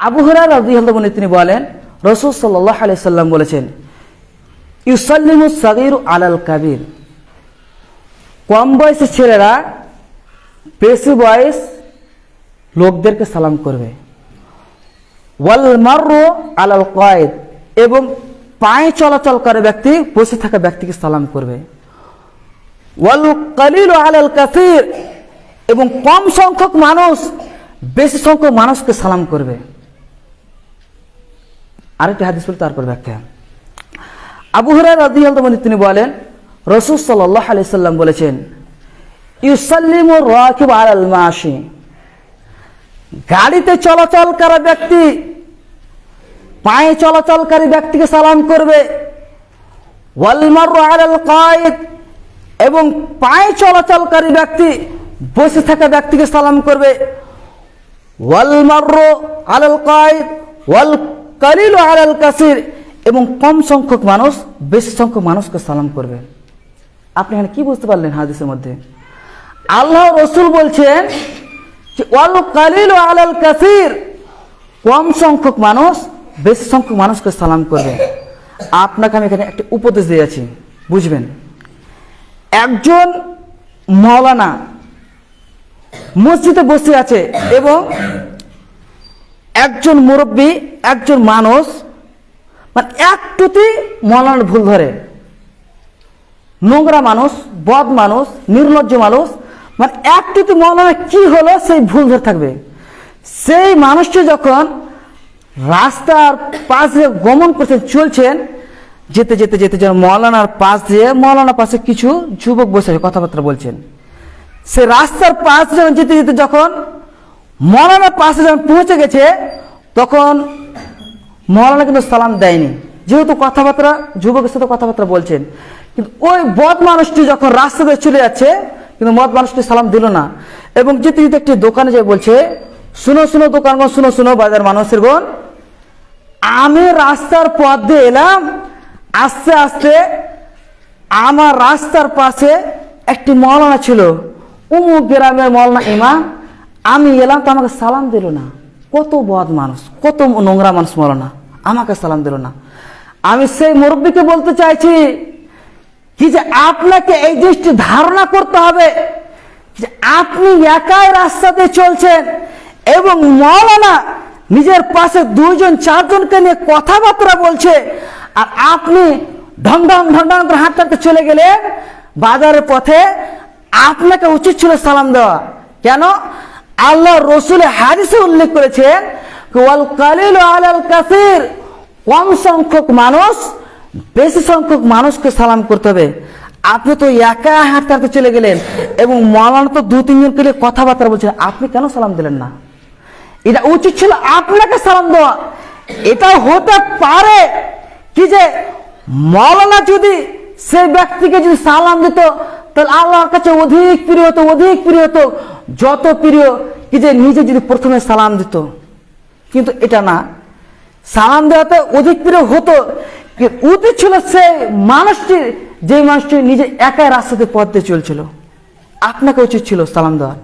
আবু হরার রাদিয়াল্লাহু তিনি বলেন, রসুল সাল্লাহ আলাইহি সাল্লাম বলেছেন, ইউসাল্লিমু সাগীর আলাল কাবির। কম বয়সী ছেলেরা বেশি বয়স লোকদেরকে সালাম করবে। ওয়াল মাররু আলাল কয়েদ। এবং পায়ে চলাচল করে ব্যক্তি, বসে থাকা ব্যক্তিকে সালাম করবে। ওয়াল কালিল আলাল কাসির। এবং কম সংখ্যক মানুষ, বেশি সংখ্যক মানুষকে সালাম করবে। আরেকটি হাদিস বলে তারপর ব্যাখ্যা আবু রাদিয়াল্লাহু আনহু তিনি বলেন, রাসূল সাল্লাহ আলাইহি সাল্লাম বলেছেন, ইউসাল্লিমু রাকিব আলাল মাশি। গাড়িতে চলাচল করা ব্যক্তি পায়ে চলাচলকারী ব্যক্তিকে সালাম করবে। ওয়াল মাররু আলাল কায়েদ। এবং পায়ে চলাচলকারী ব্যক্তি বসে থাকা ব্যক্তিকে সালাম করবে। ওয়াল আল কায়েদ। ওয়াল কালিলু আলাল কাসির, এবং কম সংখ্যক মানুষ, বেশি সংখ্যক মানুষকে সালাম করবে। আপনি এখানে কি বুঝতে পারলেন হাদিসের মধ্যে? আল্লাহ রসুল বলছেন যে, ওয়াল কালিলু আলাল কাসির, কম সংখ্যক মানুষ, বেশি সংখ্যক মানুষকে সালাম করবে। আপনাকে আমি এখানে একটি উপদেশ দিয়েছি বুঝবেন? একজন মৌলানা মসজিদে বসে আছে এবং একজন মুরব্বী, একজন মানুষ মানে একটুতে মৌলানার ভুল ধরে। নোংরা মানুষ, বদ মানুষ, নির্লজ্জ মানুষ মানে একটুতে মৌলানা কি হলো সেই ভুল ধরে থাকবে। সেই মানুষটি যখন রাস্তার পাশ দিয়ে গমন করছেন চলছেন, যেতে যেতে যেতে যেন মৌলানার পাশ দিয়ে, মৌলানার পাশে কিছু যুবক বসে কথাবার্তা বলছেন। সে রাস্তার পাশ যেতে যেতে যখন মৌলানার পাশে যখন পৌঁছে গেছে তখন মৌলানা কিন্তু সালাম দেয়নি। যেহেতু কথাবার্তা, যুবকের সাথে কথাবার্তা বলছেন। কিন্তু ওই বদ মানুষটি যখন রাস্তা দিয়ে চলে যাচ্ছে, কিন্তু মদ মানুষটি সালাম দিল না। এবং যেতে যেতে একটি দোকানে যে বলছে, শুনো শুনো দোকানগণ, শুনো শুনো বাজার মানুষের বোন আমি রাস্তার পথ দিয়ে এলাম, আস্তে আস্তে আমার রাস্তার পাশে একটি মৌলানা ছিল। উমুক গ্রামের মৌলানা ইমাম। আমি এলাম তো আমাকে সালাম দিল না। কত বদ মানুষ, কত নোংরা মানুষ মৌলানা আমাকে সালাম দিল না। আমি সেই মুরব্বীকে বলতে চাইছি কি যে আপনাকে এই জিনিসটি ধারণা করতে হবে যে আপনি একাই রাস্তাতে চলছেন এবং মৌলানা নিজের পাশে দুইজন, চারজনকে নিয়ে কথাবার্তা বলছে আর আপনি ঢং ঢং ঢং ঢং করে হাঁটতে চলে গেলেন বাজারের পথে আপনাকে উচিত ছিল সালাম দেওয়া। কেন? আল্লাহ রসুল হাদিসে উল্লেখ করেছেন ওয়াল কালিল কম সংখ্যক মানুষ, বেশি সংখ্যক মানুষকে সালাম করতে হবে। আপনি তো একা হাঁটতে হাঁটতে চলে গেলেন এবং মৌলানা তো দু তিনজনকে নিয়ে কথাবার্তা বলছেন আপনি কেন সালাম দিলেন না? এটা উচিত ছিল আপনাকে সালাম দেওয়া। এটা হতে পারে কি যে মৌলানা যদি সেই ব্যক্তিকে যদি সালাম দিত, তাহলে আল্লাহর কাছে অধিক প্রিয় হতো, অধিক প্রিয় হতো, যত প্রিয় কি যে নিজে যদি প্রথমে সালাম দিত, কিন্তু এটা না। সালাম দেওয়াতে অধিক প্রিয় হতো উচিত ছিল সেই মানুষটি যে মানুষটি নিজে একাই রাস্তাতে পথ দিয়ে চলছিল। আপনাকে উচিত ছিল সালাম দেওয়া।